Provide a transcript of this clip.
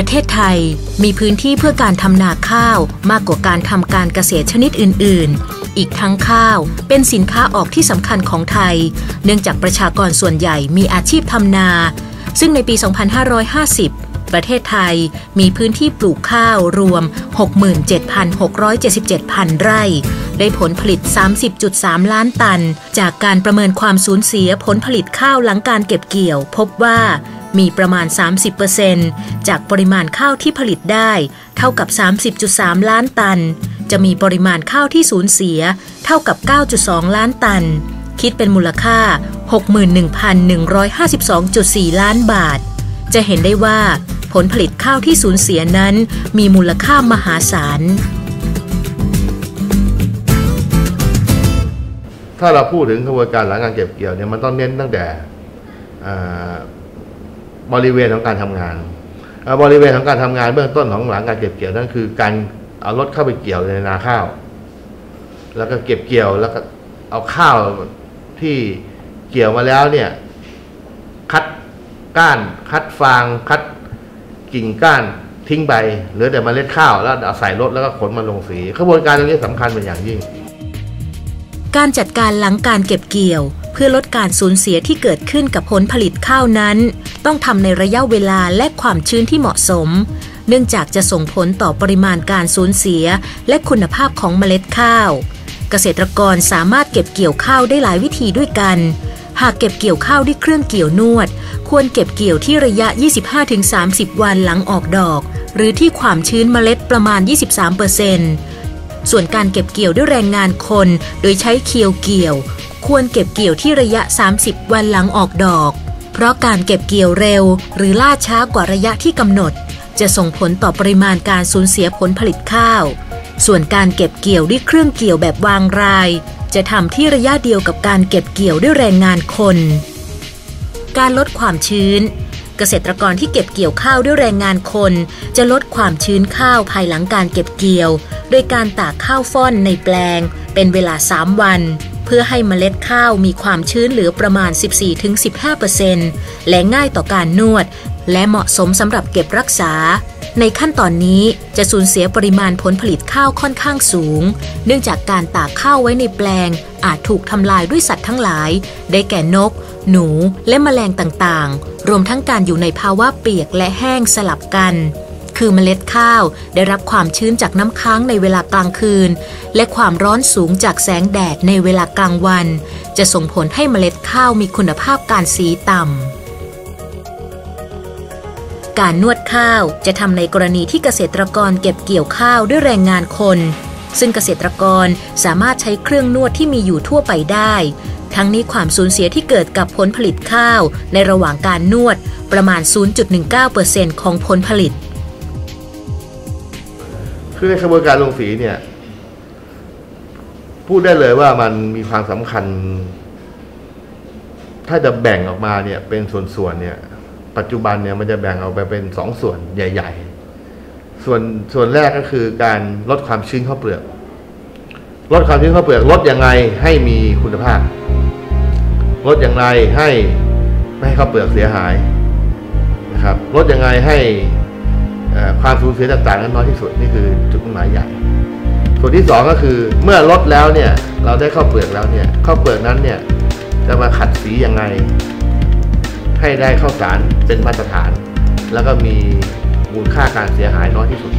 ประเทศไทย มีพื้นที่เพื่อการทำนาข้าวมากกว่าการทำการเกษตรชนิดอื่น ๆ อีกทั้งข้าวเป็นสินค้าออกที่สำคัญของไทย เนื่องจากประชากรส่วนใหญ่มีอาชีพทำนา ซึ่งในปี 2550 ประเทศไทยมีพื้นที่ปลูกข้าวรวม 67,677พันไร่ ได้ผลผลิต 30.3 ล้านตัน จากการประเมินความสูญเสียผลผลิตข้าวหลังการเก็บเกี่ยว พบว่ามีประมาณ 30%จากปริมาณข้าวที่ผลิตได้ เท่ากับ 30.3 ล้านตัน จะมีปริมาณข้าวที่สูญเสีย เท่ากับ 9.2 ล้านตัน คิดเป็นมูลค่า 61,152.4 ล้านบาท จะเห็นได้ว่า ลผลิตข้าวที่สูญเสียนั้น มีมูลค่ามหาศาล ถ้าเราพูดถึงกระบวนการหลังการเก็บเกี่ยวเนี่ยมันต้องเน้นตั้งแต่บริเวณของการทำงาน บริเวณของการทำงานเบื้องต้นของหลังการเก็บเกี่ยวนั่นคือการเอารถเข้าไปเกี่ยวในนาข้าว แล้วก็เก็บเกี่ยวแล้วก็เอาข้าวที่เกี่ยวมาแล้วเนี่ย คัดก้าน คัดฟาง คัด กิ่งก้านทิ้งใบเหลือแต่มเมล็ดข้าวแล้วเอาใส่รถแล้วก็ขนมาลงสีกระบวนการตรงนี้สำคัญเป็นอย่างยิ่ง การจัดการหลังการเก็บเกี่ยว เพื่อลดการสูญเสียที่เกิดขึ้นกับผลผลิตข้าวนั้น ต้องทำในระยะเวลาและความชื้นที่เหมาะสม เนื่องจากจะส่งผลต่อปริมาณการสูญเสีย และคุณภาพของเมล็ดข้าว เกษตรกรสามารถเก็บเกี่ยวข้าวได้หลายวิธีด้วยกัน หากเก็บเกี่ยวข้าวด้วยเครื่องเกี่ยวนวด ควรเก็บเกี่ยวที่ระยะ 25-30 วันหลังออกดอก หรือที่ความชื้นเมล็ดประมาณ 23%ส่วนการเก็บเกี่ยวด้วยแรงงานคน โดยใช้เคียวเกี่ยว ควรเก็บเกี่ยวที่ระยะ 30 วันหลังออกดอก เพราะการเก็บเกี่ยวเร็ว หรือล่าช้ากว่าระยะที่กำหนด จะส่งผลต่อปริมาณการสูญเสียผลผลิตข้าว ส่วนการเก็บเกี่ยวด้วยเครื่องเกี่ยวแบบวางราย จะทำที่ระยะเดียวกับการเก็บเกี่ยวด้วยแรงงานคน การลดความชื้น เกษตรกรที่เก็บเกี่ยวข้าวด้วยแรงงานคน จะลดความชื้นข้าวภายหลังการเก็บเกี่ยว โดยการตากข้าวฟ่อนในแปลง เป็นเวลา 3 วัน เพื่อให้เมล็ดข้าวมีความชื้นเหลือประมาณ 14-15%และง่ายต่อการนวด และเหมาะสมสำหรับเก็บรักษาในขั้นตอนนี้จะสูญเสียปริมาณผลผลิตข้าวค่อนข้างสูง เนื่องจากการตากข้าวไว้ในแปลง อาจถูกทำลายด้วยสัตว์ทั้งหลาย ได้แก่นก หนูและแมลงต่างๆ รวมทั้งการอยู่ในภาวะเปียกและแห้งสลับกัน คือเมล็ดข้าวได้รับความชื้นจากน้ำค้างในเวลากลางคืน และความร้อนสูงจากแสงแดดในเวลากลางวัน จะส่งผลให้เมล็ดข้าวมีคุณภาพการสีต่ำการนวดข้าวจะทำในกรณีที่เกษตรกรเก็บเกี่ยวข้าวด้วยแรงงานคน ซึ่งเกษตรกรสามารถใช้เครื่องนวดที่มีอยู่ทั่วไปได้ทั้งนี้ความสูญเสียที่เกิดกับผลผลิตข้าว ในระหว่างการนวดประมาณ 0.19%ของผลผลิต คือในกระบวนการลงสีเนี่ย พูดได้เลยว่ามันมีความสำคัญ ถ้าจะแบ่งออกมาเนี่ยเป็นส่วนๆเนี่ย ปัจจุบันเนี่ยมันจะแบ่งออกไปเป็นสองส่วนใหญ่ ๆ ส่วนส่วนแรกก็คือการลดความชื้นข้าวเปลือกลดความชื้นข้าวเปลือกลดยังไงให้มีคุณภาพ ลดอย่างไรให้ไม่ให้ข้าวเปลือกเสียหายนะครับลดยังไงให้ความสูญเสียต่างๆนั้นน้อยที่สุดนี่คือจุดมุ่งหมายใหญ่ส่วนที่สองก็คือเมื่อลดแล้วเนี่ยเราได้ข้าวเปลือกแล้วเนี่ยข้าวเปลือกนั้นเนี่ยจะมาขัดสียังไง ให้ได้ข้าวสารเป็นมาตรฐาน แล้วก็มีมูลค่าการเสียหายน้อยที่สุด